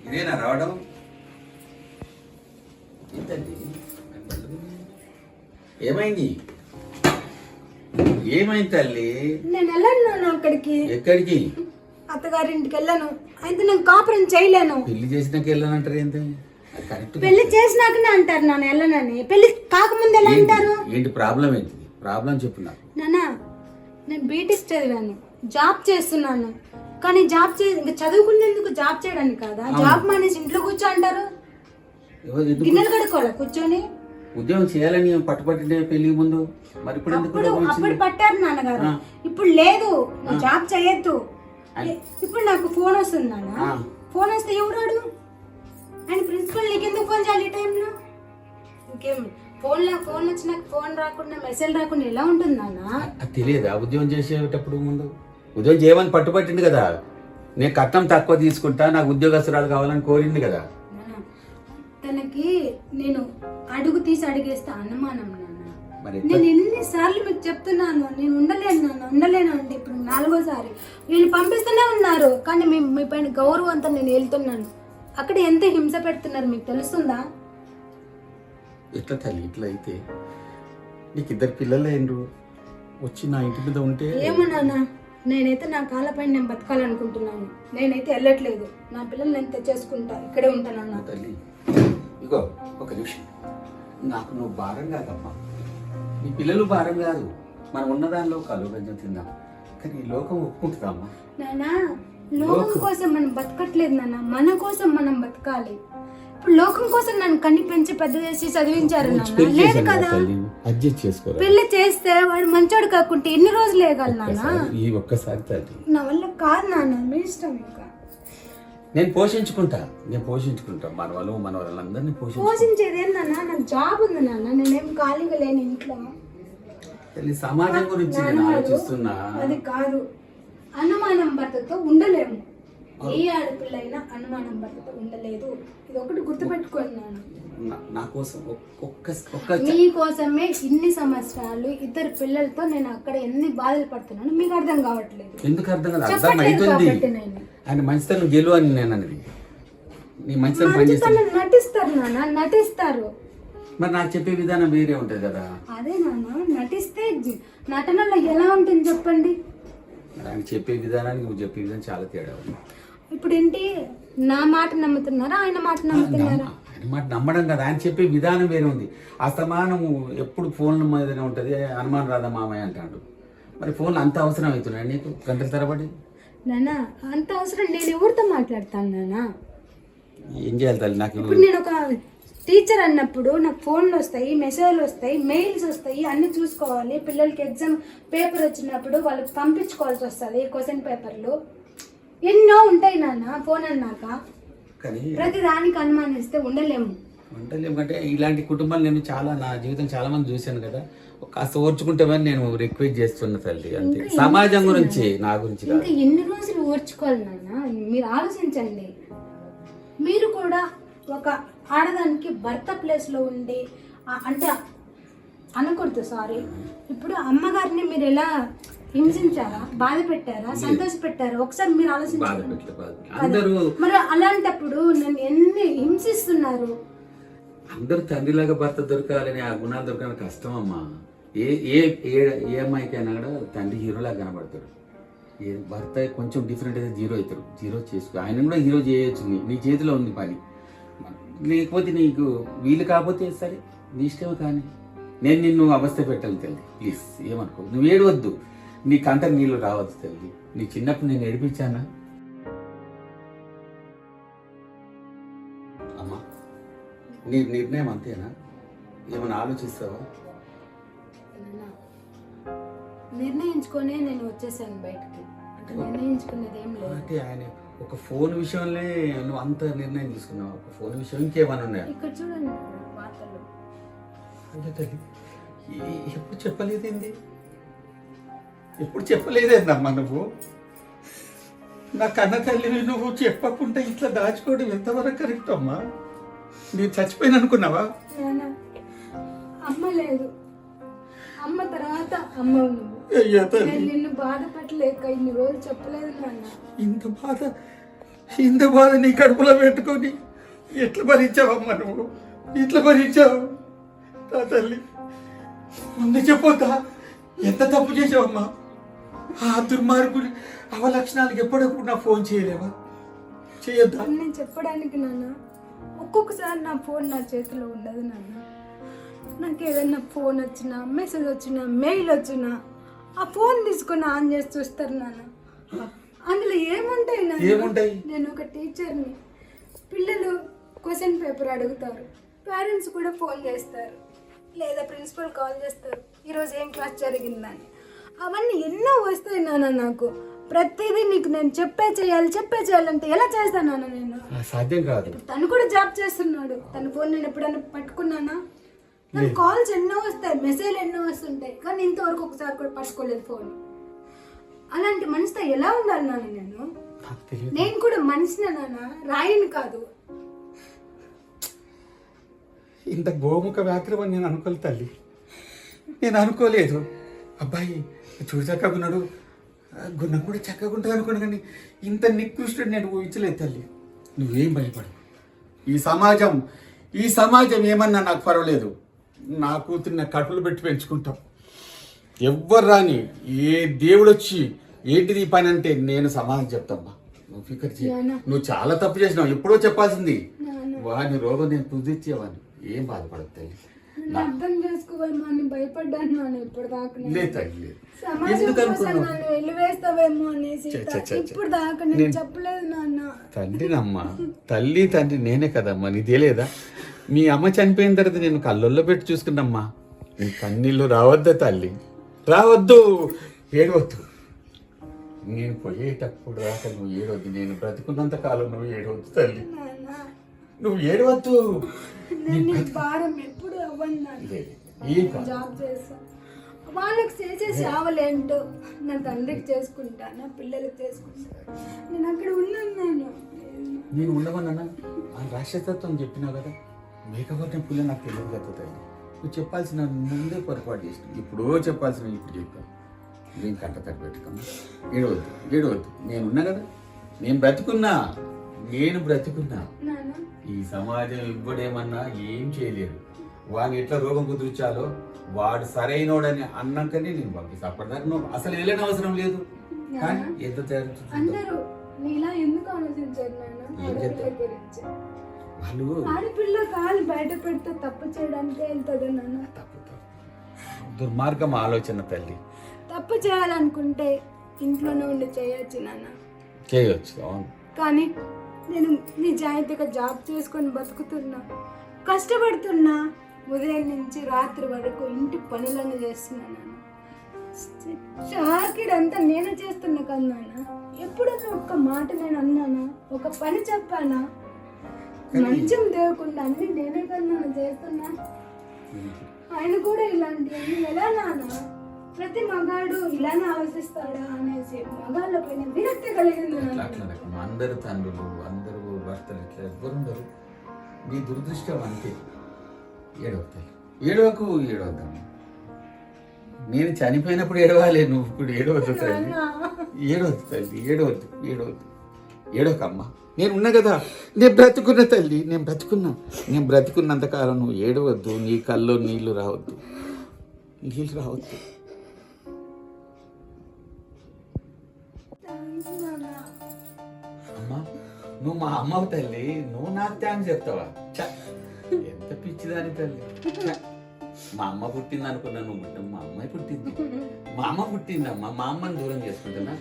ఇదేనా రావడం? ఏమైంది? ఏమైంది తల్లి? నేను వెళ్ళను అక్కడికి. ఎక్కడికి? అత్తగారింటికి వెళ్ళాను. అయితే నేను కాపురం చేయలేను. పెళ్ళి చేసినాక వెళ్ళానంటారు ఏంటి? పెళ్ళి చేసినాకనే అంటారు నాన్న వెళ్ళనని. పెళ్ళి కాకముందు ఎలా అంటారు? ఏంటి ప్రాబ్లం ఏంటి? ప్రాబ్లం చెప్పు నాకు. నాన్న నేను బీటెక్ చదివాను. జాబ్ చేస్తున్నాను. కానీ జాబ్ చే ఇంకా చదువుకునేందుకు జాబ్ చేయడానికి కాదా? జాబ్ మానేసి ఇంట్లో కూర్చో అంటారు. గిన్నెలు కడుక్కోవాలి? కూర్చొని? ఉద్యోగం చేయాలని పట్టుపట్టిన పెళ్ళికి ముందు? మరి ఇప్పుడు అప్పుడు? పట్టారు నాన్నగారు. ఇప్పుడు లేదు. జాబ్ చేయొద్దు. ఇప్పుడు నాకు ఫోన్ వస్తుంది నాన్న. ఫోన్ వస్తే ఎవరాడు? ఆయన ప్రిన్సిపల్ నీకు ఎందుకు ఫోన్ చేయాలి ఈ టైంలో ఇంకేం ఫోన్లో ఫోన్ వచ్చి నాకు ఫోన్ రాకుండా మెసేజ్ రాకుండా ఎలా ఉంటుంది నాన్న? తెలియదా? ఉద్యోగం చేసేటప్పుడు ముందు? ఉద్యోగం చేయమని పట్టుపట్టింది కదా. నేను కట్నం తక్కువ తీసుకుంటా నాకు ఉద్యోగస్తురాలు కావాలని కోరింది కదా. తనకి నేను అడుగు తీసి అడిగేస్తే అనుమానం నేను ఎన్నిసార్లు మీకు చెప్తున్నాను నేను ఉండలేను నాన్న ఉండలేను అండి. ఇప్పుడు నాలుగోసారి. వీళ్ళు పంపిస్తూనే ఉన్నారు కానీ మీ మీ పైన గౌరవంతో నేను వెళ్తున్నాను అక్కడ ఎంత హింస పెడుతున్నారు మీకు తెలుస్తుందా? ఎట్లా తల్లి ఇట్లా అయితే? నీకు ఇద్దరు పిల్లలు ఏండ్రు వచ్చి నా ఇంటి మీద ఉంటే ఏమో నాన్న నేనైతే నా కాళ్ళపైన నేను బతకాలనుకుంటున్నాను. నేనైతే వెళ్ళట్లేదు. నా పిల్లల్ని నేను తెచ్చేసుకుంటా ఇక్కడే ఉంటానన్న తల్లి ఇగో ఒక నిమిషం. నాకు నువ్వు భారం కాదమ్మా. నీ పిల్లలు భారం కాదు. మనం ఉన్న దానిలో కలు గంజం తిందాం. కానీ ఈ లోకం ఒప్పుకుంటుందమ్మా. నాన్న లోకం కోసం మనం బతకట్లేదు నాన్న మన కోసం మనం బతకాలి. ఇప్పుడు లోకం కోసం నన్ను కన్ని పెంచి పెద్ద చేసి చదివించారు నాన్న లేదు కదా. అడ్జస్ట్ చేసుకోరా? పెళ్ళి చేస్తే వాడు మంచోడు కాకుంటే ఎన్ని రోజులు వేయగల నాన్న ఈ ఒక్కసారి తల్లి. నా వల్ల కాదు నాన్న మీ ఇష్టం ఇంకా. నేను పోషించుకుంటా. నేను పోషించుకుంటా. మన వాళ్ళు మన వాళ్ళందరినీ పోషించు పోషించేది నాకు జాబ్ ఉంది నాన్న నేనేం ఖాళీగా లేని ఇంట్లో. సమాజం గురించి నేను ఆలోచిస్తున్నా. అది కాదు. అనుమానం భర్తతో ఉండలేము. ఏ ఆడపిల్ల అయినా అనుమానం భర్తతో ఉండలేదు. ఇది ఒకటి గుర్తుపెట్టుకోండి నాన్న నా- కోసం ఒక్- ఒక్క ఒక్క మీకోసమే ఇన్ని సంవత్సరాలు ఇద్దరు పిల్లలతో నేను అక్కడ ఎన్ని బాధలు పడుతున్నాను మీకు అర్థం కావట్లేదు. ఎందుకు అర్థం కాదు? అర్థం అవుతుంది ఆయన మంచితనం గెలువు అని నేను అన్నది. నీ మంచితనం పనిచేస్తుంది మంచితనం నటిస్తారు నాన్న నటిస్తారు. మరి నాకు చెప్పే విధానం వేరే ఉంటుంది కదా. అదే నాన్న నటిస్తే నటనలో ఎలా ఉంటుంది చెప్పండి? ఆయన చెప్పే విధానానికి నువ్వు చెప్పే విధానం చాలా తేడా ఉంది. ఇప్పుడు ఏంటి నా మాట నమ్ముతున్నారా? ఆయన మాట నమ్ముతున్నారా? మాట నమ్మడం కదా. ఆయన చెప్పే విధానం వేరే ఉంది. అస్తమానం ఎప్పుడు ఫోన్ల మీదనే ఉంటుంది. అనుమానం రాదా మామయ్య అంటాడు. మరి ఫోన్లు అంత అవసరం అవుతున్నాయి నీకు? గంటల తరబడి? నాన్న అంత అవసరం నేను ఎవరితో మాట్లాడతాను నాన్న ఏం చేయాలి తల్లి నాకు? ఇప్పుడు నేను ఒక టీచర్ అన్నప్పుడు నాకు ఫోన్లు వస్తాయి మెసేజ్లు వస్తాయి మెయిల్స్ వస్తాయి అన్ని చూసుకోవాలి. పిల్లలకి ఎగ్జామ్ పేపర్ వచ్చినప్పుడు వాళ్ళకి పంపించుకోవాల్సి వస్తుంది క్వశ్చన్ పేపర్లు. ఎన్నో ఉంటాయి నాన్న ఫోన్ అన్నాక. కానీ ప్రతి దానికి అనుమానిస్తే ఉండలేము. వంటలు అంటే ఇలాంటి కుటుంబాలు నేను చాలా నా జీవితం చాలా మంది చూశాను కదా. కాస్త ఓర్చుకుంటామని నేను రిక్వెస్ట్ చేస్తున్నా తల్లి అంతే. సమాజం గురించి నా గురించి ఇంకా ఎన్ని రోజులు ఓర్చుకోవాలి నాన్న? మీరు ఆలోచించండి. మీరు కూడా ఒక ఆడదానికి భర్త ప్లేస్లో ఉండి అంటే అనకూడదు సారీ ఇప్పుడు అమ్మగారిని మీరు ఎలా హింసించారా? బాధ పెట్టారా సంతోష పెట్టారా ఒకసారి మీరు ఆలోచించారు మరి అలాంటప్పుడు నన్ను ఎన్ని హింసిస్తున్నారు? అందరూ తండ్రిలాగా భర్త దొరకాలని ఆ గుణాలు దొరకాలని కష్టం అమ్మా ఏ ఏ ఏ ఏ అమ్మాయికైనా కూడా తండ్రి హీరోలాగా కనబడతాడు. ఏ భర్త కొంచెం డిఫరెంట్ అయితే జీరో అవుతాడు. జీరో చేసుకో ఆయన కూడా హీరో చేయొచ్చు నీ నీ చేతిలో ఉంది పని. లేకపోతే నీకు వీలు కాకపోతే సరే నీ ఇష్టమే కానీ. నేను నిన్ను అవస్థ పెట్టాలి తల్లి. ప్లీజ్ ఏమనుకో. నువ్వు ఏడవద్దు. నీ కంట నీళ్ళు రావద్దు తల్లి. నీ చిన్నప్పుడు నేను ఏడిపించానా? అమ్మా నీ నిర్ణయం అంతేనా? ఏమైనా ఆలోచిస్తావా? నిర్ణయించుకొనే నేను వచ్చేసాను బయటకి. అంటే నిర్ణయించుకునేది ఏం లేదు. అంటే ఆయన ఒక ఫోన్ విషయంలో నువ్వు అంత నిర్ణయం తీసుకున్నావు? ఒక ఫోన్ విషయం ఇంకేమైనా ఉన్నాయా? ఇక్కడ చూడండి వార్తలు. అంటే తల్లి ఎప్పుడు చెప్పలేదేంది ఎప్పుడు చెప్పలేదేందమ్మా నువ్వు? నా కన్న తల్లిని నువ్వు చెప్పకుండా ఇట్లా దాచుకోవడం ఎంతవరకు కరెక్ట్ అమ్మా? నేను చచ్చిపోయిన అనుకున్నావా? అమ్మ లేదు. అమ్మ తర్వాత అమ్మ నిన్ను బాధ పెట్టలేక ఇన్ని రోజులు చెప్పలేదు నాన్న. ఇంత బాధ ఇంత బాధ నీ కడుపులో పెట్టుకొని ఎట్లా భరించావమ్మా నువ్వు? ఇట్లా భరించావు? నా తల్లి ముందు చెప్పొద్దా? ఎంత తప్పు చేసావమ్మా? ఆ దుర్మార్గుడి అవలక్షణాలకు ఎప్పుడప్పుడు నా ఫోన్ చేయలేవా? చేయొద్దా? నేను చెప్పడానికి నాన్న ఒక్కొక్కసారి నా ఫోన్ నా చేతిలో ఉండదు నాన్న. నాకు ఏదైనా ఫోన్ వచ్చినా మెసేజ్ వచ్చినా మెయిల్ వచ్చినా ఆ ఫోన్ తీసుకొని ఆన్ చేసి చూస్తారు నాన్న. అందులో ఏముంటాయి నాన్న? ఏముంటాయి? నేను ఒక టీచర్ని. పిల్లలు క్వశ్చన్ పేపర్ అడుగుతారు. పేరెంట్స్ కూడా ఫోన్ చేస్తారు. లేదా ప్రిన్సిపల్ కాల్ చేస్తారు. ఈరోజు ఏం క్లాస్ జరిగిందని. అవన్నీ ఎన్నో వస్తాయి నాన్న నాకు. ప్రతిదీ నీకు నేను చెప్పే చేయాలి చెప్పే చేయాలంటే ఎలా చేస్తాను నాన్న నేను? సాధ్యం కాదు. తను కూడా జాబ్ చేస్తున్నాడు. తన ఫోన్ నేను ఎప్పుడైనా పట్టుకున్నానా? నాకు కాల్స్ ఎన్నో వస్తాయి మెసేజ్ ఎన్నో వస్తుంటాయి. కానీ ఇంతవరకు ఒకసారి కూడా పట్టుకోలేదు ఫోన్ అలాంటి మనిషితో ఎలా ఉండాలి నాన్న నేను? నేను కూడా మనిషినే నాన్న రాయిని కాదు. ఇంత గోముఖ వ్యాఘ్రం అని నేను అనుకోలేదు తల్లి. నేను అనుకోలేదు. అబ్బాయి చూసాక ఉన్నాడు. గుణం కూడా చక్కగా ఉంటుంది అనుకున్నా కానీ ఇంత నికృష్టుడు నేను ఊహించలేదు తల్లి. నువ్వేం భయపడు ఈ సమాజం ఈ సమాజం ఏమన్నా నాకు పర్వాలేదు. నా కూతురు నా కడుపులు పెట్టి పెంచుకుంటాం. ఎవ్వరు రాని ఏ దేవుడు వచ్చి ఏంటిది పని అంటే నేను సమాధానం చెప్తామ్మా. నువ్వు ఫికర్ చేయ. నాన్న. నువ్వు చాలా తప్పు చేసినావు. ఎప్పుడో చెప్పాల్సింది. వాని రోగం నేను కుదిర్చేవాడిని ఏం బాధపడదు తల్లి. నన్ను అర్థం చేసుకోవేమో అని భయపడ్డాను. లేదు తల్లి లేదు. సమాజం ఎందుకు కోసం అనుకున్నావు? నన్ను వెలివేస్తావేమో అనేసి చ్చ, చ్చ, చ్చ, చ్చ. ఇప్పుడు దాకా నేను నేను- చెప్పలేదు నాన్న. తండ్రినమ్మా తల్లి తండ్రి నేనే కదమ్మా నీకు తెలియదా? మీ అమ్మ చనిపోయిన తర్వాత నేను కళ్ళల్లో పెట్టి చూసుకున్నమ్మా. నీ కన్నీళ్ళు రావద్దా తల్లి రావద్దు ఏడవద్దు. నేను పోయేటప్పుడు రాక నువ్వు ఏడవద్దు నేను బ్రతికున్నంత కాలం నువ్వు ఏడవద్దు తల్లి. నాన్న. నువ్వు ఏడవద్దు. నేను నీ భారం ఎప్పుడు జాబ్ చేస్తా. వాళ్ళకి చేసే సేవలేంటో నా తండ్రికి చేసుకుంటా నా పిల్లలకి చేసుకుంటా నేను అక్కడ ఉన్నాను నాన్న నేను ఉండమన్నా ఆ రాక్షసత్వం చెప్పినావు కదా. మేకపోతే పుల్ల నాకు తెలియదు కదా తల్లి నువ్వు చెప్పాల్సిన ముందే పొరపాటు చేసినావు. ఇప్పుడో చెప్పాల్సిన ఇప్పుడు చెప్పావు. నేను కంట తడి పెట్టుకున్నా. ఏడవద్దు ఏడవద్దు. నేను ఉన్నా కదా. నేను బ్రతుకున్నా. నేను బ్రతుకున్నా. ఈ సమాజం ఇవ్వడేమన్నా ఏం చేయలేడు వాడిని ఎట్లా రోగం కుదుర్చాలో వాడు సరైనోడని అన్నాకనే నేను పంపిస్తా. అప్పటిదాకా నువ్వు అసలు వెళ్ళని అవసరం లేదు. కానీ ఎంత. అందరూ నీలా ఎందుకు ఆలోచించారు వాళ్ళు ఆడపిల్ల కాలు బయట పెడితే తప్పు చేయడానికి వెళ్తుంది నాన్న తప్పు దుర్మార్గం ఆలోచన తల్లి. తప్పు చేయాలనుకుంటే ఇంట్లోనే ఉండి చేయొచ్చు నాన్న చేయవచ్చు అవును. కానీ నేను నిజాయితీగా జాబ్ చేసుకొని బతుకుతున్నా కష్టపడుతున్నా ఉదయం నుంచి రాత్రి వరకు ఇంటి పనులను చేస్తున్నా నాన్న. చాకిడంతా నేనే చేస్తున్నా కదా ఎప్పుడన్నా ఒక్క మాట నేను అన్నానా? ఒక పని చెప్పానా? మంచం దేవకుండా అన్ని నేనే కదా నాన్న చేస్తున్నా. ఆయన కూడా ఇలాంటి ఎలా నాన్న? ప్రతి మగాడు ఇలానే ఆలోచిస్తాడా అనేసి మగాళ్ళ పైన విరక్తి కలిగింది. అందరు తండ్రులు అందరూ భర్తలు ఇట్లా నీ దురదృష్టం అంతే. ఏడవతాయి. ఏడవకు ఏడవద్దాము నేను చనిపోయినప్పుడు ఏడవాలి నువ్వు ఇప్పుడు ఏడవద్దు తల్లి. ఏడవద్దు తల్లి ఏడవద్దు ఏడవద్దు. ఏడవకమ్మా. నేను ఉన్నా కదా. నేను బ్రతుకున్న తల్లి నేను బ్రతుకున్నా. నేను బ్రతుకున్నంత కాలం నువ్వు ఏడవద్దు నీ కల్లో నీళ్ళు రావద్దు. నీళ్ళు రావద్దు. అమ్మా నువ్వు మా అమ్మవు తల్లి. నువ్వు నాకు థ్యాంక్స్ చెప్తావా? ఎంత పిచ్చిదాని తల్లి. మా అమ్మ పుట్టింది అనుకున్నాను మా అమ్మాయి పుట్టింది. మా అమ్మ పుట్టిందమ్మా మా అమ్మని దూరం చేసుకుంటున్నా.